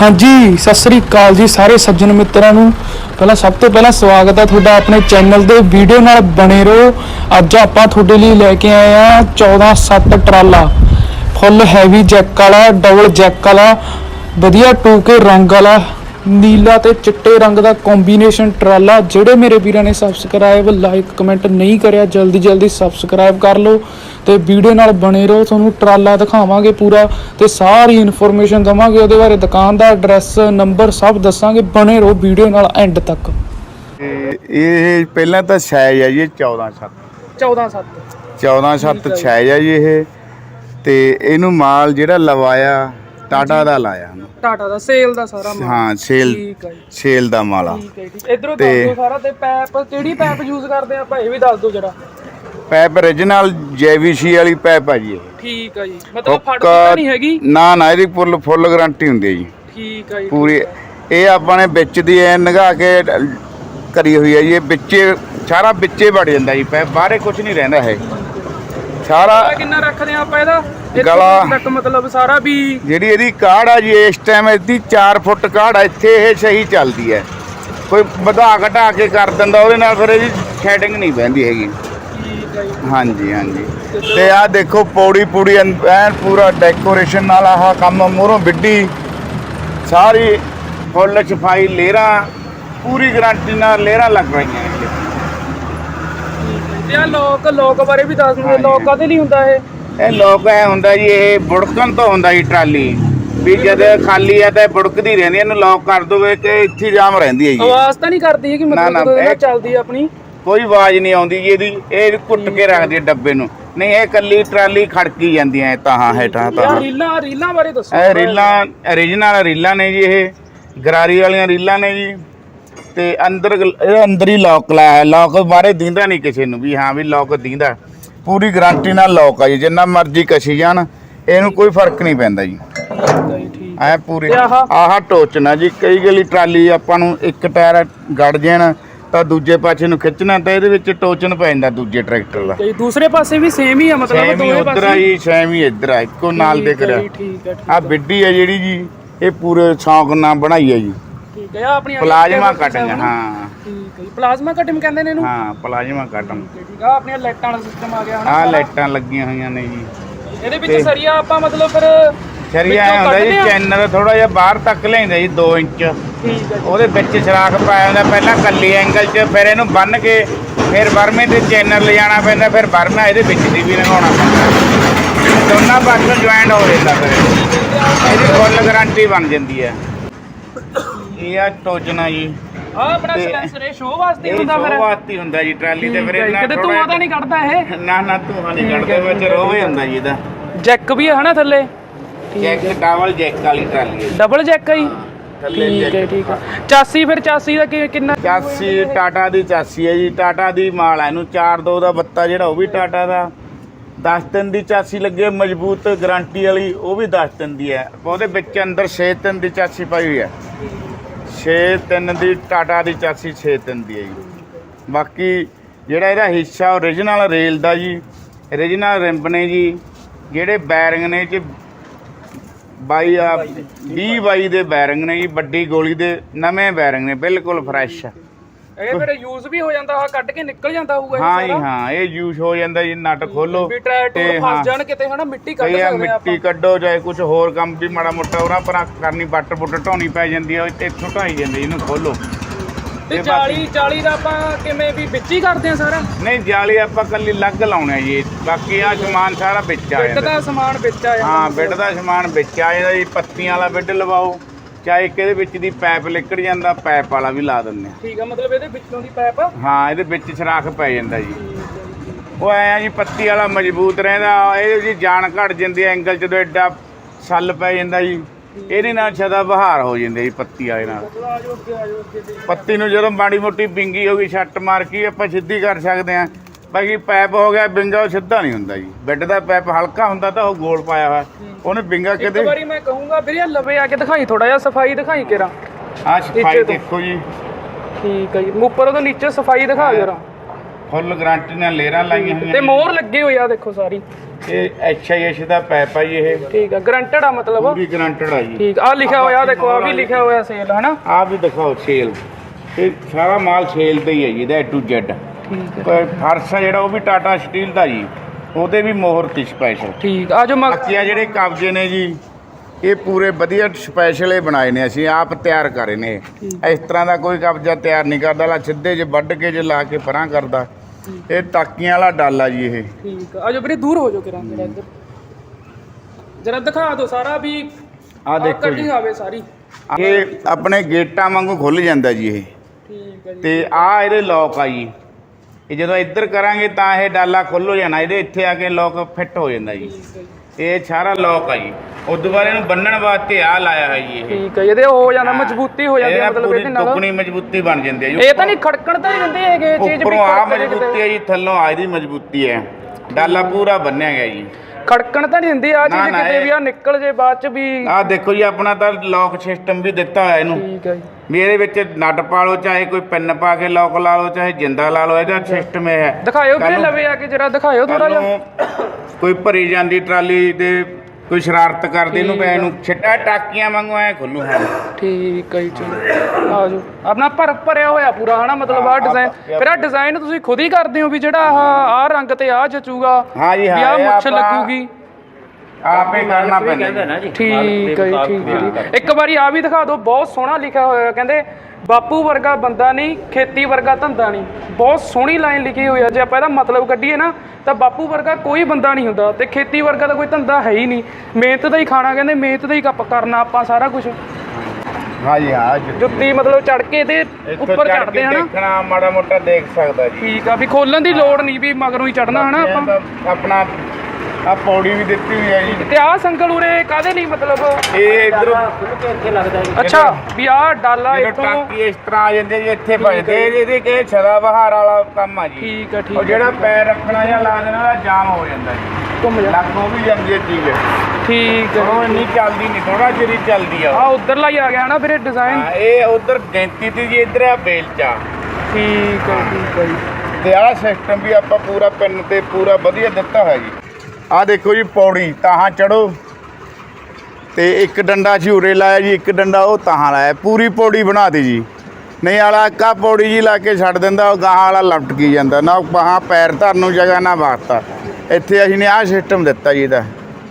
ਹਾਂਜੀ, ਸਤਿ ਸ੍ਰੀ ਅਕਾਲ ਜੀ ਸਾਰੇ ਸੱਜਣ ਮਿੱਤਰਾਂ ਨੂੰ। ਪਹਿਲਾਂ ਸਭ ਤੋਂ ਪਹਿਲਾਂ ਸਵਾਗਤ ਹੈ ਤੁਹਾਡਾ ਆਪਣੇ ਚੈਨਲ ਦੇ ਵੀਡੀਓ ਨਾਲ ਬਣੇ ਰਹੋ। ਅੱਜ ਆਪਾਂ ਤੁਹਾਡੇ ਲਈ ਲੈ ਕੇ ਆਏ ਆ 14 7 ਟਰਾਲਾ। ਫੁੱਲ ਹੈਵੀ ਜੈਕ ਵਾਲਾ ਡਬਲ ਜੈਕ ਵਾਲਾ, ਵਧੀਆ 2K ਰੰਗ ਵਾਲਾ ਨੀਲਾ ਤੇ ਚਿੱਟੇ ਰੰਗ ਦਾ ਕੰਬੀਨੇਸ਼ਨ ਟਰਾਲਾ ਜਿਹੜੇ ਮੇਰੇ ਵੀਰਾਂ ਨੇ ਸਬਸਕ੍ਰਾਈਬ ਲਾਈਕ ਕਮੈਂਟ ਨਹੀਂ ਕਰਿਆ ਜਲਦੀ ਜਲਦੀ ਸਬਸਕ੍ਰਾਈਬ ਕਰ ਲਓ ਤੇ ਵੀਡੀਓ ਨਾਲ ਬਣੇ ਰਹੋ ਤੁਹਾਨੂੰ ਟਰਾਲਾ ਦਿਖਾਵਾਂਗੇ ਪੂਰਾ ਤੇ ਸਾਰੀ ਇਨਫੋਰਮੇਸ਼ਨ ਦਵਾਂਗੇ ਉਹਦੇ ਬਾਰੇ ਦੁਕਾਨ ਦਾ ਐਡਰੈਸ ਨੰਬਰ ਸਭ ਦੱਸਾਂਗੇ ਬਣੇ ਰਹੋ ਵੀਡੀਓ ਨਾਲ ਐਂਡ ਤੱਕ। ਇਹ ਪਹਿਲਾਂ ਤਾਂ ਛਾਇਆ ਹੈ ਜੀ 14 7 14 7 14 7 ਛਾਇਆ ਜੀ ਇਹ। ਤੇ ਇਹਨੂੰ ਮਾਲ ਜਿਹੜਾ ਲਵਾਇਆ ਟਾਟਾ ਦਾ ਲਾਇਆ। ਟਾਟਾ ਦਾ ਸੇਲ ਦਾ ਸਾਰਾ ਮਾਲ। ਹਾਂ ਸੇਲ ਠੀਕ ਹੈ ਜੀ। ਸੇਲ ਦਾ ਮਾਲ ਆ। ਠੀਕ ਹੈ ਜੀ। ਇਧਰੋਂ ਦੱਸ ਦਿਓ ਸਾਰਾ ਤੇ ਪੈਪ ਕਿਹੜੀ ਪੈਪ ਯੂਜ਼ ਕਰਦੇ ਆ ਆਪਾਂ ਇਹ ਵੀ ਦੱਸ ਦਿਓ ਜਰਾ। ਪੈਪ origignal ਜੈਵੀਸੀ ਵਾਲੀ ਪੈਪ ਆ ਜੀ ਇਹ। ਠੀਕ ਹੈ ਜੀ। ਮਤਲਬ ਫਟ ਤਾਂ ਨਹੀਂ ਹੈਗੀ? ਨਾ ਨਾ ਇਹਦੀ ਫੁੱਲ ਫੁੱਲ ਗਾਰੰਟੀ ਹੁੰਦੀ ਹੈ ਜੀ। ਠੀਕ ਹੈ ਜੀ। ਪੂਰੀ ਇਹ ਆਪਾਂ ਨੇ ਵਿੱਚ ਦੀ ਐ ਨਗਾ ਕੇ ਕਰੀ ਹੋਈ ਹੈ ਜੀ। ਇਹ ਵਿੱਚੇ ਸਾਰਾ ਵਿੱਚੇ ਵੜ ਜਾਂਦਾ ਜੀ ਪੈਪ ਬਾਹਰੇ ਕੁਝ ਨਹੀਂ ਰਹਿੰਦਾ ਹੈ ਸਾਰਾ ਗਲਾ ਕਿੰਨਾ ਰੱਖਦੇ ਆ ਆਪਾਂ ਇਹਦਾ? ਗਲਾ- ਤੱਕ ਮਤਲਬ ਸਾਰਾ ਵੀ ਜਿਹੜੀ ਇਹਦੀ ਕਾੜ ਆ ਜੀ ਇਸ ਟਾਈਮ ਇਹਦੀ 4 ਫੁੱਟ ਕਾੜ ਆ ਇੱਥੇ ਇਹ ਸਹੀ ਚੱਲਦੀ ਹੈ। ਕੋਈ ਵਧਾ ਘਟਾ ਕੇ ਕਰ ਦਿੰਦਾ ਉਹਦੇ ਨਾਲ ਫਿਰ ਇਹਦੀ ਸ਼ੈਡਿੰਗ ਨਹੀਂ ਬਹਿੰਦੀ ਹੈਗੀ। ਠੀਕ ਹੈ ਜੀ। ਹਾਂਜੀ ਹਾਂਜੀ। ਤੇ ਆਹ ਦੇਖੋ ਪੌੜੀ ਪੂੜੀ ਐਨ ਐਨ ਪੂਰਾ ਡੈਕੋਰੇਸ਼ਨ ਨਾਲ ਆਹ ਕੰਮ ਮੂਹਰੋਂ ਵਿੱਡੀ ਸਾਰੀ ਫੁੱਲ ਛਫਾਈ ਲੇਰਾਂ ਪੂਰੀ ਗਾਰੰਟੀ ਨਾਲ ਲੇਰਾਂ ਲੱਗ ਰਹੀਆਂ ਨੇ। ਤੇ ਆ ਲੋਕ ਲੋਕ ਬਾਰੇ ਵੀ ਦੱਸ ਦਿਓ ਹਾਂਜੀ। ਲੋਕ ਕਦੇ ਨਹੀਂ ਹੁੰਦਾ ਇਹ? ਇਹ ਲੋਕ ਐ ਹੁੰਦਾ ਜੀ ਇਹ ਬੁੜਕਣ ਤੋਂ ਹੁੰਦਾ ਜੀ ਟਰਾਲੀ। ਵੀ ਜਦ ਖਾਲੀ ਆ ਤਾਂ ਇਹ ਬੁੜਕਦੀ ਰਹਿੰਦੀ ਇਹਨੂੰ ਲੌਕ ਕਰ ਦੋਵੇ ਕਿ ਇੱਥੇ ਹੀ ਜਾਮ ਰਹਿੰਦੀ ਹੈ ਜੀ ਆਵਾਜ਼ ਤਾਂ ਨਹੀਂ ਕਰਦੀ ਕਿ ਨਾ, ਮਤਲਬ ਨਾ, ਜਦੋਂ ਇਹ ਇਹ- ਚੱਲਦੀ ਆ ਆਪਣੀ। ਕੋਈ ਆਵਾਜ਼ ਨਹੀਂ ਆਉਂਦੀ ਜੀ ਇਹਦੀ ਇਹ ਘੁੱਟ ਕੇ ਰੱਖਦੀ ਹੈ ਡੱਬੇ ਨੂੰ। ਨਹੀਂ ਇਹ ਕੱਲੀ ਟਰਾਲੀ ਖੜਕੀ ਜਾਂਦੀ ਐ ਤਾਂ ਹੇਠਾਂ ਯਾਰ ਤਾਂ ਰੀਲਾਂ ਰੀਲਾਂ ਬਾਰੇ ਦੱਸੋ ਇਹ ਰੀਲਾਂ ਰੀਲਾਂ ਨੇ ਜੀ ਇਹ ਗਰਾਰੀ ਵਾਲੀਆਂ ਰੀਲਾਂ ਨੇ ਜੀ। ਤੇ ਅੰਦਰ ਇਹ ਅੰਦਰ ਹੀ ਲੌਕ ਲਾਇਆ ਹੈ ਲੌਕ ਬਾਹਰੇ ਦਿੰਦਾ ਨਹੀਂ ਕਿਸੇ ਨੂੰ ਵੀ ਹਾਂ ਵੀ ਲੌਕ ਦਿੰਦਾ। ਪੂਰੀ ਗਾਰੰਟੀ ਨਾਲ ਲੌਕ ਆ ਜੀ ਜਿੰਨਾ ਮਰਜ਼ੀ ਕਸੀ ਜਾਣ ਇਹਨੂੰ ਕੋਈ ਫ਼ਰਕ ਨਹੀਂ ਪੈਂਦਾ ਜੀ। ਐ ਪੂਰੇ ਤੇ ਆਹ? ਟੋਚਣਾ ਜੀ ਕਈ ਗਲੀ ਟਰਾਲੀ ਆਪਾਂ ਨੂੰ ਇੱਕ ਟਾਇਰ ਗੜ ਜਾਣ ਤਾਂ ਦੂਜੇ ਪਾਸੇ ਨੂੰ ਖਿੱਚਣਾ ਤਾਂ ਇਹਦੇ ਵਿੱਚ ਟੋਚਨ ਪੈ ਜਾਂਦਾ ਦੂਜੇ ਟਰੈਕਟਰ ਦਾ। ਜੀ ਦੂਸਰੇ ਪਾਸੇ ਵੀ ਸੇਮ ਹੀ ਆ ਮਤਲਬ ਦੋਵੇਂ ਉਧਰ ਆ ਪਾਸੇ ਜੀ ਸੈਮ ਹੀ ਇੱਧਰ ਆ ਇੱਕੋ ਨਾਲ ਦੇ ਕਰਿਆ ਆ ਬਿੱਡੀ ਹੈ ਜਿਹੜੀ ਜੀ ਇਹ ਪੂਰੇ ਸ਼ੌਂਕ ਨਾਲ ਬਣਾਈ ਹੈ ਜੀ। ਠੀਕ ਹੈ ਆਹ ਆਪਣੀ ਪਲਾਜ਼ਮਾ ਕਟਿੰਗ ਹਾਂ ਠੀਕ ਹੈ ਜੀ ਪਲਾਜ਼ਮਾ ਕਟਿੰਗ ਕਹਿੰਦੇ ਨੇ ਇਹਨੂੰ? ਹਾਂ ਪਲਾਜ਼ਮਾ ਕਟਿੰਗ ਠੀਕ ਹੈ, ਠੀਕ ਆ ਆਪਣੀਆਂ ਲਾਈਟਾਂ ਵਾਲਾ ਸਿਸਟਮ ਆ ਗਿਆ ਹੁਣ ਆ। ਲਾਈਟਾਂ ਲੱਗੀਆਂ ਹੋਈਆਂ ਨੇ ਜੀ। ਇਹਦੇ ਵਿੱਚ ਤੇ- ਸਰੀਆ ਆਪਾਂ ਮਤਲਬ ਫਿਰ ਸ਼ਰੀਆ ਹੁੰਦਾ ਜੀ ਆ? ਚੈਨਲ ਥੋੜਾ ਜਿਹਾ ਬਾਹਰ ਤੱਕ ਲੈਂਦਾ ਜੀ 2 ਇੰਚ। ਠੀਕ ਹੈ ਜੀ। ਉਹਦੇ ਵਿੱਚ ਸਰਾਖ ਪਾਇਆ ਹੁੰਦਾ ਪਹਿਲਾਂ ਕੱਲੀ ਐਂਗਲ 'ਚ ਫਿਰ ਇਹਨੂੰ ਬੰਨ ਕੇ ਫਿਰ ਵਰਮੇ ਦੇ ਚੈਨਲ ਲਿਜਾਣਾ ਪੈਂਦਾ ਫਿਰ ਵਰਮਾ ਇਹਦੇ ਵਿੱਚ ਦੀ ਵੀ ਲਗਾਉਣਾ ਪੈਂਦਾ। ਦੋਨਾਂ ਪਾਸੋਂ ਜੁਆਇੰਟ ਹੋ ਜਾਂਦਾ ਫਿਰ। ਇਹ। ਇਹਦੀ ਫੁੱਲ ਗਾਰੰਟੀ ਬਣ ਜਾਂਦੀ ਹੈ। ਇਹ ਆ ਟੋਚਨਾ ਜੀ। ਆ ਆਪਣਾ ਤੇ- ਸਿਲੈਂਸਰ ਇਹ ਸ਼ੋਅ ਵਾਸਤੇ ਇਹ ਹੁੰਦਾ ਫਿਰ? ਸ਼ੋਵਾਤੀ ਹੁੰਦਾ ਜੀ ਟਰਾਲੀ ਤੇ ਫਿਰ ਠੀਕ ਹੈ ਜੀ, ਇਹਨਾਂ ਕਿਤੇ ਧੂਆਂ ਤਾਂ ਨਹੀਂ ਕੱਢਦਾ ਇਹ? ਨਾ ਨਾ ਧੂਆਂ ਨਹੀਂ ਕੱਢਦੇ ਵਿੱਚ ਰੋਵੇ ਹੁੰਦਾ ਜੀ ਇਹਦਾ। ਜੈਕ ਵੀ ਹੈ ਨਾ ਥੱਲੇ? ਜੈਕ ਡਬਲ ਜੈਕ ਵਾਲੀ ਟਰਾਲੀ ਹੈ ਡਬਲ ਜੈਕ ਹੈ ਜੀ? ਥੱਲੇ ਠੀਕ ਹੈ ਜੈਕ ਠੀਕ ਹੈ। ਚਾਸੀ ਫਿਰ ਚਾਸੀ ਦਾ ਕਿ- ਕਿੰਨਾ? ਚਾਸੀ ਟਾਟਾ ਦੀ ਚਾਸੀ ਹੈ ਜੀ ਟਾਟਾ ਦੀ ਮਾਲ ਹੈ ਇਹਨੂੰ 4-2 ਦਾ ਬੱਤਾ ਜਿਹੜਾ ਉਹ ਵੀ ਟਾਟਾ ਦਾ। 10 ਦਿਨ ਦੀ ਚਾਸੀ ਲੱਗੇ ਮਜ਼ਬੂਤ ਗਾਰੰਟੀ ਵਾਲੀ ਉਹ ਵੀ 10 ਦਿਨ ਦੀ ਹੈ। ਉਹਦੇ ਵਿੱਚ ਅੰਦਰ 6 ਦਿਨ ਦੀ ਚਾਸੀ ਪਾਈ ਹੋਈ ਹੈ। 6 ਦਿਨ ਦੀ, ਟਾਟਾ ਦੀ ਚਾਸੀ 6 ਦਿਨ ਦੀ ਹੈ ਜੀ। ਬਾਕੀ ਜਿਹੜਾ ਇਹਦਾ ਹਿੱਸਾ ਓਰੀਜਨਲ ਰੇਲ ਦਾ ਜੀ ਓਰੀਜਨਲ ਰਿੰਬ ਨੇ ਜੀ, ਜਿਹੜੇ ਬੈਰਿੰਗ ਨੇ ਚ 22 ਆ 20 22 ਦੇ ਬੈਰਿੰਗ ਨੇ ਜੀ, ਵੱਡੀ ਗੋਲੀ ਦੇ ਨਵੇਂ ਬੈਰਿੰਗ ਨੇ, ਬਿਲਕੁਲ ਫਰੈਸ਼ ਇਹ ਫਿਰ ਯੂਜ਼ ਵੀ ਹੋ ਜਾਂਦਾ ਆ ਕੱਢ ਕੇ ਨਿਕਲ ਜਾਂਦਾ ਹੋਊਗਾ ਇਹ ਹਾਂ ਜੀ ਸਾਰਾ। ਹਾਂ ਇਹ ਯੂਜ਼ ਹੋ ਜਾਂਦਾ ਜੀ ਨਟ ਖੋਲੋ ਵੀ ਟਾਇਰ ਟੂਰ ਹਾਂ। ਫਸ ਜਾਣ ਕਿਤੇ ਹਨਾ ਮਿੱਟੀ ਕੱਢ ਕਈ ਆ ਸਕਦੇ ਆ ਮਿੱਟੀ ਕੱਢੋ ਚਾਹੇ ਕੁਝ ਹੋਰ ਕੰਮ ਵੀ ਮਾੜਾ ਮੋਟਾ ਉਹਨਾਂ ਪਰ ਕਰਨੀ ਬੱਟ ਬੁੱਟ ਢਾਉਣੀ ਪੈ ਜਾਂਦੀ ਤੇ ਇੱਥੋਂ ਢਾਈ ਜਾਂਦੀ ਇਹਨੂੰ ਖੋਲੋ। ਤੇ ਇਹ ਬਾਕੀ- 40 40 ਦਾ ਆਪਾਂ ਕਿਵੇਂ ਵੀ ਵਿੱਚ ਹੀ ਕਰਦੇ ਆ ਸਾਰਾ? ਨਹੀਂ ਜਾਲੀ ਆਪਾਂ ਕੱਲੀ ਲੱਗ ਲਾਉਣੇ ਆ ਜੀ ਬਾਕੀ ਆ ਸਮਾਨ ਸਾਰਾ ਵਿੱਚ ਆ ਬਿੱਟ ਜਾਂਦਾ। ਦਾ ਸਮਾਨ ਵਿੱਚ ਆ ਜਾਂਦਾ ਹਾਂ ਬੈੱਡ ਦਾ ਸਮਾਨ ਵਿੱਚ ਆ ਜਾਂਦਾ ਜੀ ਪੱਤੀਆਂ ਵਾਲਾ ਬੈੱਡ ਲਵਾਓ। ਚਾਹੇ ਕਿਹਦੇ ਵਿੱਚ ਦੀ ਪਾਈਪ ਲਿਕੜ ਜਾਂਦਾ ਪਾਈਪ ਵਾਲਾ ਵੀ ਲਾ ਦਿੰਦੇ ਠੀਕ ਆ ਮਤਲਬ ਇਹਦੇ ਵਿੱਚੋਂ ਦੀ ਪਾਈਪ ਆ? ਹਾਂ ਇਹਦੇ ਵਿੱਚ ਸਰਾਖ ਪੈ ਜਾਂਦਾ ਜੀ। ਉਹ ਐ ਆ ਜੀ ਪੱਤੀ ਵਾਲਾ ਮਜ਼ਬੂਤ ਰਹਿੰਦਾ ਇਹਦੇ ਜੀ ਜਾਨ ਘਟ ਜਾਂਦੀ ਐ ਐਂਗਲ ਜਦੋਂ ਐਡਾ ਛੱਲ ਪੈ ਜਾਂਦਾ ਜੀ ਇਹਦੇ ਨਾਲ ਛਦਾ ਬਹਾਰ ਹੋ ਜਾਂਦੇ ਜੀ ਪੱਤੀ ਵਾਲੇ ਨਾਲ। ਆ ਆ ਪੱਤੀ ਨੂੰ ਜਦੋਂ ਮਾੜੀ ਮੋਟੀ ਬਿੰਗੀ ਹੋ ਗਈ ਛੱਟ ਮਾਰ ਕੇ ਆਪਾਂ ਸਿੱਧੀ ਕਰ ਸਕਦੇ ਆ ਬਾਕੀ ਪੈਪ ਹੋ ਗਿਆ ਬਿੰਗਾ ਉਹ ਸਿੱਧਾ ਨਹੀਂ ਹੁੰਦਾ ਜੀ। ਬੈੱਡ ਦਾ ਪੈਪ ਹਲਕਾ ਹੁੰਦਾ ਤਾਂ ਉਹ ਗੋਲ ਪਾਇਆ ਹੋਇਆ। ਉਹਨੇ ਬਿੰਗਾ ਇੱਕ ਕਿਤੇ ਵਾਰੀ ਮੈਂ ਕਹੂੰਗਾ ਵੀਰੇ ਆਹ ਲਵੇ ਆ ਕੇ ਦਿਖਾਈ ਥੋੜਾ ਜਿਹਾ ਸਫ਼ਾਈ ਦਿਖਾਈ ਕੇਰਾ। ਆ ਸਫ਼ਾਈ ਨੀਚੇ ਤੋਂ। ਦੇਖੋ ਜੀ। ਠੀਕ ਹੈ ਜੀ। ਉੱਪਰ ਤੋਂ ਨੀਚੇ ਸਫ਼ਾਈ ਦਿਖਾ ਜਰਾ। ਫੁੱਲ ਗਾਰੰਟੀ ਨਾਲ ਲੇਰਾਂ ਲਾਈਆਂ ਹੋਈਆਂ ਤੇ। ਮੋਹਰ ਲੱਗੀ ਹੋਈ ਆ ਦੇਖੋ ਸਾਰੀ। ਇਹ ਐਚਆਈਐਸ ਦਾ ਪੈਪ ਆ ਜੀ ਇਹ। ਠੀਕ ਹੈ ਗਰੰਟਡ ਆ ਮਤਲਬ। ਪੂਰੀ ਗਰੰਟਡ ਆ ਜੀ। ਠੀਕ ਆ ਲਿਖਿਆ ਹੋਇਆ ਦੇਖੋ ਆ ਵੀ ਲਿਖਿਆ ਹੋਇਆ ਸੇਲ ਹਨਾ? ਆ ਵੀ ਦਿਖਾਓ ਸੇਲ। ਇਹ ਸਾਰਾ ਮਾਲ ਸੇਲ ਤੇ ਹੀ ਹੈ ਜੀ ਇਹਦਾ A to Z ਠੀਕ ਹੈ। ਪਰ ਫਰਸ਼ ਆ ਜਿਹੜਾ ਉਹ ਵੀ ਟਾਟਾ ਸਟੀਲ ਦਾ ਜੀ। ਉਹਦੇ ਵੀ ਮੋਹਰ ਤੀ ਸਪੈਸ਼ਲ ਠੀਕ ਆ ਜੋ ਮਗ ਬਾਕੀ ਆ ਜਿਹੜੇ ਕਬਜੇ ਨੇ ਜੀ ਇਹ ਪੂਰੇ ਵਧੀਆ ਸਪੈਸ਼ਲ ਇਹ ਬਣਾਏ ਨੇ ਅਸੀਂ ਆਪ ਤਿਆਰ ਕਰੇ ਨੇ। ਇਸ ਤਰ੍ਹਾਂ ਦਾ ਕੋਈ ਕਬਜਾ ਤਿਆਰ ਨਹੀਂ ਕਰਦਾ ਲਾ ਸਿੱਧੇ ਜੇ ਵੱਢ ਕੇ ਜੇ ਲਾ ਕੇ ਪਰਾਂ ਕਰਦਾ। ਇਹ ਟਾਕੀਆਂ ਵਾਲਾ ਡਾਲਾ ਜੀ ਇਹ। ਠੀਕ ਆ ਜੋ ਵੀਰੇ ਦੂਰ ਹੋ ਜਾਓ ਕਿਰਾਂ ਜਰਾ ਇੱਧਰ। ਜਰਾ ਦਿਖਾ ਦਿਓ ਸਾਰਾ ਵੀ ਆ ਦੇਖੋ ਜੀ। ਕਟਿੰਗ ਆਵੇ ਸਾਰੀ। ਇਹ ਆਪਣੇ ਗੇਟਾਂ ਵਾਂਗੂ ਖੁੱਲ ਜਾਂਦਾ ਜੀ ਇਹ। ਠੀਕ ਹੈ ਜੀ। ਤੇ ਆ ਇਹਦੇ ਲੋਕ ਆ ਜੀ। ਇਹ ਜਦੋਂ ਇੱਧਰ ਕਰਾਂਗੇ ਤਾਂ ਇਹ ਡਾਲਾ ਖੁੱਲ ਹੋ ਜਾਣਾ ਇਹਦੇ ਇੱਥੇ ਆ ਕੇ ਲੋਕ ਫਿੱਟ ਹੋ ਜਾਂਦਾ ਜੀ। ਇਹ ਸਾਰਾ ਲੋਕ ਆ ਜੀ। ਉਦੋਂ ਬਾਅਦ ਇਹਨੂੰ ਬੰਨਣ ਵਾਸਤੇ ਆ ਲਾਇਆ ਹੈ ਜੀ ਇਹ। ਠੀਕ ਹੈ ਇਹਦੇ ਹੋ ਜਾਂਦਾ ਮਜ਼ਬੂਤੀ ਹੋ ਜਾਂਦੀ ਹੈ ਮਤਲਬ ਇਹਦੇ ਨਾਲ। ਦੁੱਗਣੀ ਮਜ਼ਬੂਤੀ ਬਣ ਜਾਂਦੀ ਹੈ ਜੀ। ਇਹ ਤਾਂ ਨਹੀਂ ਖੜਕਣ ਤਾਂ ਨਹੀਂ ਦਿੰਦੇ ਹੈਗੇ ਚੀਜ਼ ਵੀ ਉੱਪਰੋਂ ਆ ਮਜ਼ਬੂਤੀ ਹੈ ਜੀ ਥੱਲੋਂ ਆ ਇਹਦੀ ਮਜ਼ਬੂਤੀ ਹੈ ਡਾਲਾ ਪੂਰਾ ਬੰਨਿਆ ਗਿਆ ਜੀ। ਖੜਕਣ ਤਾਂ ਨਹੀਂ ਦਿੰਦੀ ਆ ਚੀਜ਼ ਕਿਤੇ ਵੀ ਆ ਨਿਕਲ ਜੇ ਬਾਅਦ ਚ ਵੀ। ਆਹ ਦੇਖੋ ਜੀ ਆਪਣਾ ਤਾਂ ਲੌਕ ਸਿਸਟਮ ਵੀ ਦਿੱਤਾ ਹੋਇਆ ਇਹਨੂੰ। ਠੀਕ ਹੈ ਜੀ। ਵੀ ਇਹਦੇ ਵਿੱਚ ਨਟ ਪਾ ਲਓ ਚਾਹੇ ਕੋਈ ਪਿੰਨ ਪਾ ਕੇ ਲੌਕ ਲਾ ਲਓ ਚਾਹੇ ਜਿੰਦਾ ਲਾ ਲਓ ਇਹਦਾ ਸਿਸਟਮ ਇਹ ਹੈ। ਦਿਖਾਇਓ ਨੂੰ- ਲਵੇ ਆ ਕੇ ਜਰਾ ਦਿਖਾਇਓ ਥੋੜਾ ਜਿਹਾ। ਕੋਈ ਭਰੀ ਜਾਂਦੀ ਟਰਾਲੀ ਤੇ ਕੋਈ ਸ਼ਰਾਰਤ ਕਰਦੇ ਇਹਨੂੰ ਪੈ ਨੂੰ ਛਿੱਟਾ ਟਾਕੀਆਂ ਵਾਂਗੂ ਐ ਖੁੱਲੂ ਹਾਂ। ਠੀਕ ਹੈ ਜੀ ਚਲੋ। ਆ ਜਾਓ। ਆਪਣਾ ਭਰ ਭਰਿਆ ਹੋਇਆ ਪੂਰਾ ਹਨਾ? ਮਤਲਬ ਆ ਡਿਜ਼ਾਈਨ ਫਿਰ ਆ ਡਿਜ਼ਾਈਨ ਤੁਸੀਂ ਖੁਦ ਹੀ ਕਰਦੇ ਹੋ ਵੀ ਜਿਹੜਾ ਆਹ ਆਹ ਰੰਗ ਤੇ ਆ ਜਚੂਗਾ? ਹਾਂ ਜੀ, ਹਾਂ, ਵੀ ਇਹ ਮੁੱਛ ਲੱਗੂਗੀ? ਆਪੇ ਕਰਨਾ ਪੈਂਦਾ। ਨਾ ਜੀ। ਠੀਕ ਹੈ ਜੀ ਠੀਕ ਹੈ ਜੀ ਇੱਕ ਵਾਰੀ ਆ ਵੀ ਦਿਖਾ ਦਿਓ ਬਹੁਤ ਸੋਹਣਾ ਲਿਖਿਆ ਹੋਇਆ ਕਹਿੰਦੇ ਬਾਪੂ ਵਰਗਾ ਬੰਦਾ ਨਹੀਂ ਖੇਤੀ ਵਰਗਾ ਧੰਦਾ ਨਹੀਂ। ਬਹੁਤ ਸੋਹਣੀ ਲਾਈਨ ਲਿਖੀ ਹੋਈ ਆ ਜੇ ਆਪਾਂ ਇਹਦਾ ਮਤਲਬ ਕੱਢੀਏ ਨਾ ਤਾਂ ਬਾਪੂ ਵਰਗਾ ਕੋਈ ਬੰਦਾ ਨਹੀਂ ਹੁੰਦਾ ਤੇ ਖੇਤੀ ਵਰਗਾ ਤਾਂ ਕੋਈ ਧੰਦਾ ਹੈ ਹੀ ਨਹੀਂ। ਮਿਹਨਤ ਦਾ ਹੀ ਖਾਣਾ ਕਹਿੰਦੇ ਮਿਹਨਤ ਦਾ ਹੀ ਕੱਪ ਕਰਨਾ ਆਪਾਂ ਸਾਰਾ ਕੁਝ ਹਾਂ ਜੀ ਹਾਂ ਜੀ। ਜੁੱਤੀ ਮਤਲਬ ਚੜ ਕੇ ਤੇ ਇੱਥੋਂ ਉੱਪਰ ਚੜ੍ਹ ਚੜਦੇ ਕੇ ਹਨਾ। ਦੇਖਣਾ ਮਾੜਾ ਮੋਟਾ ਦੇਖ ਸਕਦਾ ਜੀ। ਠੀਕ ਆ ਵੀ ਖੋਲਣ ਦੀ ਲੋੜ ਨਹੀਂ ਵੀ ਮਗਰੋਂ ਹੀ ਚੜਨਾ ਹਨਾ ਇਹ ਆਪਾਂ। ਤਾਂ ਆਪਣਾ ਆ ਪੌੜੀ ਵੀ ਦਿੱਤੀ ਹੋਈ ਹੈ ਜੀ। ਤੇ ਆਹ ਸੰਗਲ ਉਰੇ ਕਾਦੇ ਲਈ ਮਤਲਬ? ਇਹ ਇਧਰੋਂ ਖੁੱਲ ਕੇ ਇੱਥੇ ਲੱਗਦਾ ਜੀ। ਅੱਛਾ ਵੀ ਆਹ ਡਾਲਾ ਜਦੋਂ ਇੱਥੋਂ ਟਾਕੀ ਇਸ ਤਰ੍ਹਾਂ ਆ ਜਾਂਦੇ ਜੀ ਇੱਥੇ ਭਜਦੇ ਇਹਦੇ ਕਿ ਸਦਾ ਬਹਾਰ ਵਾਲਾ ਕੰਮ ਆ ਜੀ। ਠੀਕ ਆ ਠੀਕ ਉਹ ਜਿਹੜਾ ਪੈਰ ਰੱਖਣਾ ਜਾਂ ਲਾ ਦੇਣਾ ਉਹਦਾ ਜਾਮ ਹੋ ਜਾਂਦਾ ਜੀ। ਘੁੰਮ ਜਾ। ਲੱਗੋ ਵੀ ਜਾਂਦੀ ਹੈ ਚੀਜ਼। ਠੀਕ ਆ ਉਹ ਇੰਨੀ ਚੱਲਦੀ ਨਹੀਂ ਥੋੜਾ ਚਿਰ ਹੀ ਚੱਲਦੀ ਆ ਆ ਉਧਰਲਾ ਹੀ ਆ ਗਿਆ ਨਾ ਵੀਰੇ ਡਿਜ਼ਾਈਨ ਹਾਂ, ਇਹ ਉਧਰ ਗਿਣਤੀ ਤੇ ਜੀ ਇੱਧਰ ਆ ਬੇਲਚਾ ਠੀਕ ਹੈ ਠੀਕ ਹੈ ਜੀ। ਤੇ ਆਹ ਸਿਸਟਮ ਵੀ ਆਪਾਂ ਪੂਰਾ ਪਿੰਨ ਤੇ ਪੂਰਾ ਵਧੀਆ ਦਿੱਤਾ ਹੋਇਆ ਜੀ। ਆਹ ਦੇਖੋ ਜੀ ਪੌੜੀ ਤਾਹਾਂ ਚੜੋ ਤੇ ਇੱਕ ਡੰਡਾ ਝੂਰੇ ਲਾਇਆ ਜੀ ਇੱਕ ਡੰਡਾ ਉਹ ਤਾਹਾਂ ਲਾਇਆ। ਪੂਰੀ ਪੌੜੀ ਬਣਾ ਦਿੱਤੀ ਜੀ। ਨਹੀਂ ਵਾਲਾ ਕਾ ਪੌੜੀ ਜੀ ਲਾ ਕੇ ਛੱਡ ਦਿੰਦਾ ਉਹ ਗਾਹਾਂ ਵਾਲਾ ਲਪਟਕੀ ਜਾਂਦਾ। ਨਾ ਬਾਹਾਂ ਪੈਰ ਧਰਨ ਨੂੰ ਜਗ੍ਹਾ ਨਾ ਵਾਸਤਾ ਇੱਥੇ ਅਸੀਂ ਨੇ ਆਹ ਸਿਸਟਮ ਦਿੱਤਾ ਜੀ ਇਹਦਾ।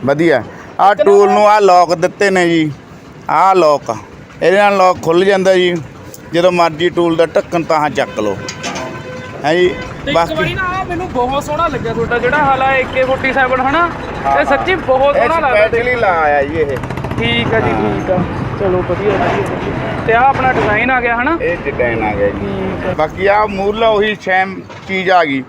ਵਧੀਆ। ਆਹ ਟੂਲ ਨੂੰ ਆਹ ਲੋਕ ਦਿੱਤੇ ਨੇ ਜੀ। ਆਹ ਲੋਕ ਇਹਦੇ ਨਾਲ ਲੋਕ ਖੁੱਲ ਜਾਂਦਾ ਜੀ। ਜਦੋਂ ਮਰਜ਼ੀ ਟੂਲ ਦਾ ਢੱਕਣ ਤਾਹਾਂ ਚੱਕ ਲਓ। ਹੈ ਜੀ? ਤੇ ਇੱਕ ਬਾਕੀ ਨਾ ਆਹ ਮੈਨੂੰ ਬਹੁਤ ਸੋਹਣਾ ਲੱਗਿਆ ਤੁਹਾਡਾ ਜਿਹੜਾ ਹਾਲਾ AK47 ਹਨਾ? ਇਹ ਸੱਚੀ ਬਹੁਤ ਇਹ ਸੋਹਣਾ ਲੱਗਦਾ ਸਪੈਸ਼ਲੀ ਲਾ ਆਇਆ ਜੀ ਇਹ। ਠੀਕ ਆ ਜੀ ਠੀਕ ਆ। ਚਲੋ ਵਧੀਆ ਵਧੀਆ ਵਧੀਆ। ਤੇ ਆ ਆਪਣਾ ਡਿਜ਼ਾਈਨ ਆ ਗਿਆ ਹਨਾ? ਇਹ ਡਿਜ਼ਾਈਨ ਆ ਗਿਆ ਜੀ। ਠੀਕ ਆ। ਬਾਕੀ ਆ ਮੂਰਲਾ ਉਹੀ ਸੇਮ ਚੀਜ਼ ਆ ਗਈ।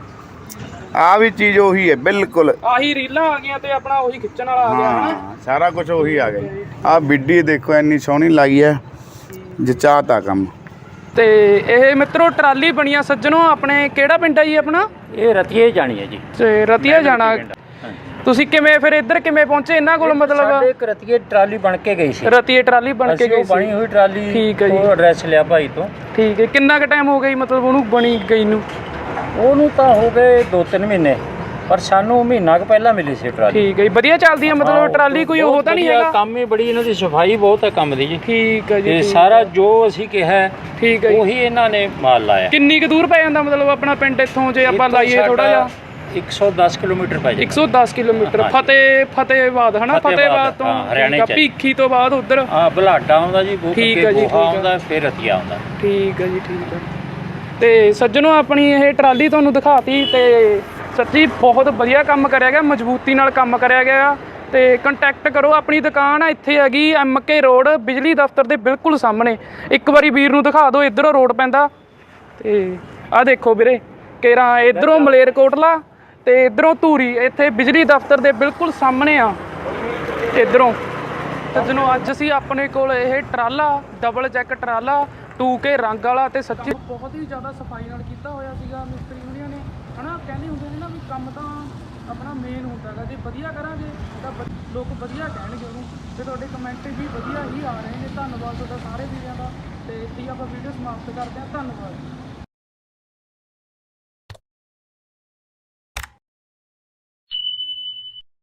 ਆ ਵੀ ਚੀਜ਼ ਉਹੀ ਹੈ ਬਿਲਕੁਲ। ਆਹੀ ਰੀਲਾਂ ਆ ਗਈਆਂ ਤੇ ਆਪਣਾ ਉਹੀ ਖਿੱਚਣ ਵਾਲਾ ਆ ਗਿਆ ਹਨਾ? ਹਾਂ ਸਾਰਾ ਕੁਝ ਉਹੀ ਆ ਗਿਆ ਆ ਬਿੱਡੀ ਦੇਖੋ ਇੰਨੀ ਸੋਹਣੀ ਲਾਈ ਹੈ। ਜਚਾਤਾ ਕੰਮ। ਤੇ ਇਹ ਮਿੱਤਰੋ ਟਰਾਲੀ ਬਣੀਆਂ ਸੱਜਣੋ ਆਪਣੇ ਕਿਹੜਾ ਪਿੰਡ ਆ ਜੀ ਆਪਣਾ? ਇਹ ਰਤੀਏ ਜਾਣੀ ਹੈ ਜੀ। ਤੇ ਰਤੀਆ ਜਾਣਾ। ਤੁਸੀਂ ਕਿਵੇਂ ਫਿਰ ਇੱਧਰ ਕਿਵੇਂ ਪਹੁੰਚੇ? ਇਹਨਾਂ ਕੋਲ ਸਾਡੇ ਮਤਲਬ ਇੱਕ ਰਤੀਏ ਟਰਾਲੀ ਬਣ ਕੇ ਗਈ ਸੀ। ਰਤੀਏ ਟਰਾਲੀ ਬਣ ਕੇ ਅਸੀਂ ਗਈ ਉਹ ਬਣੀ ਸੀ ਹੋਈ ਟਰਾਲੀ ਠੀਕ ਹੈ ਜੀ। ਤੋਂ ਐਡਰੈਸ ਲਿਆ ਭਾਈ ਤੋਂ। ਠੀਕ ਹੈ। ਕਿੰਨਾ ਕੁ ਟਾਈਮ ਹੋ ਗਿਆ ਜੀ? ਮਤਲਬ ਉਹਨੂੰ ਬਣੀ ਗਈ ਨੂੰ? ਉਹਨੂੰ ਤਾਂ ਹੋ ਗਏ 2-3 ਮਹੀਨੇ। ਪਰ ਸਾਨੂੰ ਮਹੀਨਾ ਕੁ ਪਹਿਲਾਂ ਮਿਲੀ ਸੀ ਟਰਾਲੀ। ਠੀਕ ਹੈ ਜੀ ਵਧੀਆ ਚੱਲਦੀ ਹੈ ਮਤਲਬ ਟਰਾਲੀ ਕੋਈ ਉਹ ਤਾਂ ਨਹੀਂ ਵਧੀਆ, ਹੈਗਾ? ਕੰਮ ਹੀ ਬੜੀ ਇਹਨਾਂ ਦੀ ਸਫ਼ਾਈ ਬਹੁਤ ਹੈ ਕੰਮ ਦੀ ਜੀ। ਠੀਕ ਹੈ ਜੀ ਤੇ ਠੀਕ- ਸਾਰਾ ਜੋ ਅਸੀਂ ਕਿਹਾ ਹੈ, ਠੀਕ ਹੈ ਜੀ। ਉਹੀ ਇਹਨਾਂ ਨੇ ਮਾਲ ਲਾਇਆ। ਕਿੰਨੀ ਕੁ ਦੂਰ ਪੈ ਜਾਂਦਾ ਮਤਲਬ ਆਪਣਾ ਪਿੰਡ ਇੱਥੋਂ ਜੇ ਆਪਾਂ ਲਾਈਏ ਥੋੜਾ ਜਿਹਾ? ਸਾਡਾ 110 ਕਿਲੋਮੀਟਰ ਪੈ ਜਾਂਦਾ। 110 ਕਿਲੋਮੀਟਰ ਹਾਂਜੀ। ਫਤਿਹ ਫਤਿਹਬਾਦ ਹਨਾ? ਫਤਿਹਬਾਦ, ਫਤਿਹਬਾਦ ਤੋਂ ਹਾਂ, ਹਰਿਆਣੇ ਠੀਕ ਆ, ਚ ਹੈ। ਭੀਖੀ ਤੋਂ ਬਾਅਦ ਉਧਰ। ਆ ਬਲਾਡਾ ਆਉਂਦਾ ਜੀ ਬਹੁਤ ਠੀਕ ਹੈ ਜੀ, ਠੀਕ ਹੈ। ਆਉਂਦਾ ਫਿਰ ਰਤੀਆ ਆਉਂਦਾ। ਠੀਕ ਹੈ ਜੀ ਠੀਕ ਹੈ ਤੇ ਸੱਜਣੋ ਆਪਣੀ ਇਹ ਟਰਾਲੀ ਤੁਹਾਨੂੰ ਦਿਖਾਤੀ ਤੇ ਸੱਚੀ ਬਹੁਤ ਵਧੀਆ ਕੰਮ ਕਰਿਆ ਗਿਆ ਮਜ਼ਬੂਤੀ ਨਾਲ ਕੰਮ ਕਰਿਆ ਗਿਆ ਤੇ ਕੰਟੈਕਟ ਕਰੋ ਆਪਣੀ ਦੁਕਾਨ ਆ ਇੱਥੇ ਹੈਗੀ ਐਮਕੇ ਰੋਡ ਬਿਜਲੀ ਦਫ਼ਤਰ ਦੇ ਬਿਲਕੁਲ ਸਾਹਮਣੇ। ਇੱਕ ਵਾਰੀ ਵੀਰ ਨੂੰ ਦਿਖਾ ਦਿਓ ਇਧਰੋਂ ਰੋਡ ਪੈਂਦਾ। ਤੇ ਆਹ ਦੇਖੋ ਵੀਰੇ ਕੇਰਾ ਇਧਰੋਂ ਮਲੇਰਕੋਟਲਾ ਤੇ ਇਧਰੋਂ ਧੂਰੀ ਇੱਥੇ ਬਿਜਲੀ ਦਫ਼ਤਰ ਦੇ ਬਿਲਕੁਲ ਸਾਹਮਣੇ ਆ। ਇਧਰੋਂ। ਸੱਜਣੋ ਅੱਜ ਅਸੀਂ ਆਪਣੇ ਕੋਲ ਇਹ ਟਰਾਲਾ ਡਬਲ ਚੈੱਕ ਟਰਾਲਾ 2K ਰੰਗ ਵਾਲਾ ਤੇ ਸੱਚੀ ਬਹੁਤ ਹੀ ਜ਼ਿਆਦਾ ਸਫ਼ਾਈ ਨਾਲ ਕੀਤਾ ਹੋਇਆ ਸੀਗਾ ਮਿਸਤਰੀ ਨੇ ਹਨਾ ਕਹਿੰਦੇ ਹੁੰਦੇ ਨੇ ਨਾ ਵੀ ਕੰਮ ਤਾਂ ਆਪਣਾ ਮੇਨ ਹੁੰਦਾ ਹੈਗਾ। ਜੇ ਵਧੀਆ ਕਰਾਂਗੇ, ਤਾਂ ਵ ਲੋਕ ਵਧੀਆ ਕਹਿਣਗੇ ਉਹਨੂੰ। ਤੇ ਤੁਹਾਡੇ ਕਮੈਂਟ ਵੀ ਵਧੀਆ ਹੀ ਆ ਰਹੇ ਨੇ। ਧੰਨਵਾਦ ਤੁਹਾਡਾ ਸਾਰੇ ਵੀਰਾਂ ਦਾ। ਤੇ ਇੱਥੇ ਹੀ ਆਪਾਂ ਵੀਡੀਓ ਸਮਾਪਤ ਕਰਦੇ ਹਾਂ। ਧੰਨਵਾਦ।